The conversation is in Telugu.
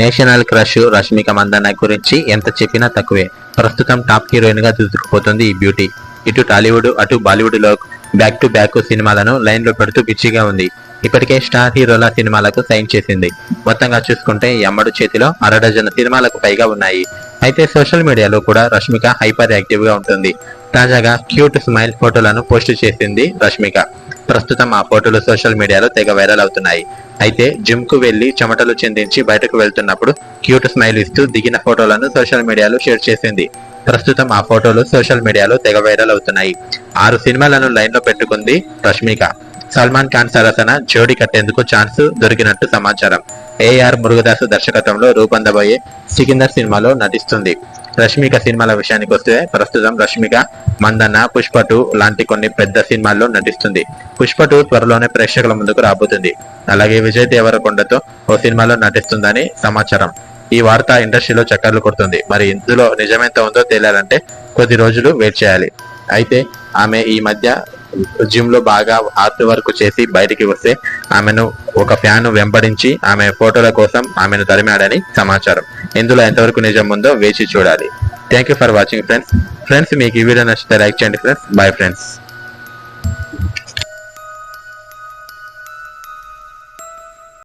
నేషనల్ క్రష్ రష్మిక మందన్న గురించి ఎంత చెప్పినా తక్కువే. ప్రస్తుతం టాప్ హీరోయిన్గా దూసుకుపోతుంది ఈ బ్యూటీ. ఇటు టాలీవుడ్ అటు బాలీవుడ్లో బ్యాక్ టు బ్యాక్ సినిమాలను లైన్లో పెడుతూ బిజీగా ఉంది. ఇప్పటికే స్టార్ హీరోల సినిమాలకు సైన్ చేసింది. మొత్తంగా చూసుకుంటే ఈ అమ్మడు చేతిలో అరడజన సినిమాలకు పైగా ఉన్నాయి. అయితే సోషల్ మీడియాలో కూడా రష్మిక హైపర్ యాక్టివ్గా ఉంటుంది. తాజాగా క్యూట్ స్మైల్ ఫోటోలను పోస్ట్ చేసింది రష్మిక. ప్రస్తుతం ఆ ఫోటోలు సోషల్ మీడియాలో తెగ వైరల్ అవుతున్నాయి. అయితే జిమ్కు వెళ్ళి చెమటలు చెందించి బయటకు వెళ్తున్నప్పుడు క్యూట్ స్మైల్ ఇస్తూ దిగిన ఫోటోలను సోషల్ మీడియాలో షేర్ చేసింది. ప్రస్తుతం ఆ ఫోటోలు సోషల్ మీడియాలో తెగ వైరల్ అవుతున్నాయి. ఆరు సినిమాలను లైన్లో పెట్టుకుంది రష్మిక. సల్మాన్ ఖాన్ సరసన జోడి కట్టేందుకు ఛాన్స్ దొరికినట్టు సమాచారం. ఏఆర్ మురుగదాస్ దర్శకత్వంలో రూపొందబోయే సికిందర్ సినిమాలో నటిస్తుంది. రష్మిక సినిమాల విషయానికి వస్తే ప్రస్తుతం రష్మిక మందన్న పుష్ప టూ లాంటి కొన్ని పెద్ద సినిమాల్లో నటిస్తుంది. పుష్ప టూ త్వరలోనే ప్రేక్షకుల ముందుకు రాబోతుంది. అలాగే విజయ్ దేవరకొండతో ఓ సినిమాలో నటిస్తుందని సమాచారం. ఈ వార్త ఇండస్ట్రీలో చక్కర్లు కొడుతుంది. మరి ఇందులో నిజమెంత ఉందో తేలాలంటే కొద్ది రోజులు వెయిట్ చేయాలి. అయితే ఆమె ఈ మధ్య జిమ్లో బాగా హార్డ్ వర్క్ చేసి బయటికి వస్తే ఆమెను ఒక ఫ్యాన్ వెంబడించి ఆమె ఫోటోల కోసం ఆమెను తరిమాడని సమాచారం. ఇందులో ఎంతవరకు నిజం ఉందో వేచి చూడాలి. Thank you for watching friends friends మీకు ఈ వీడియో నచ్చితే లైక్ చేయండి ఫ్రెండ్స్ బాయ్ ఫ్రెండ్స్